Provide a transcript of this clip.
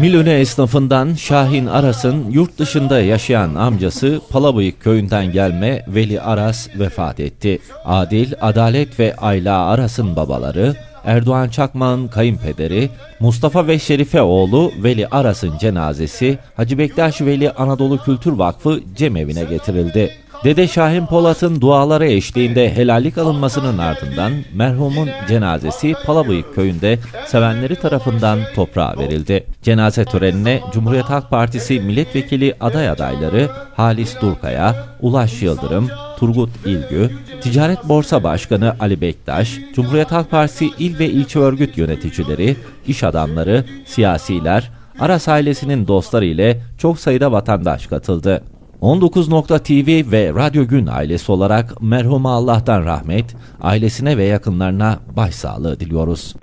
Milöne esnafından Şahin Aras'ın yurt dışında yaşayan amcası Palabıyık köyünden gelme Veli Aras vefat etti. Adil, Adalet ve Ayla Aras'ın babaları, Erdoğan Çakmak'ın kayınpederi, Mustafa ve Şerife oğlu Veli Aras'ın cenazesi Hacı Bektaş Veli Anadolu Kültür Vakfı Cemevine getirildi. Dede Şahin Polat'ın duaları eşliğinde helallik alınmasının ardından merhumun cenazesi Palabıyık köyünde sevenleri tarafından toprağa verildi. Cenaze törenine Cumhuriyet Halk Partisi milletvekili aday adayları Halis Durkaya, Ulaş Yıldırım, Turgut İlgü, Ticaret Borsa Başkanı Ali Bektaş, Cumhuriyet Halk Partisi il ve ilçe örgüt yöneticileri, iş adamları, siyasiler, Aras ailesinin dostları ile çok sayıda vatandaş katıldı. 19.tv ve Radyo Gün ailesi olarak merhuma Allah'tan rahmet, ailesine ve yakınlarına başsağlığı diliyoruz.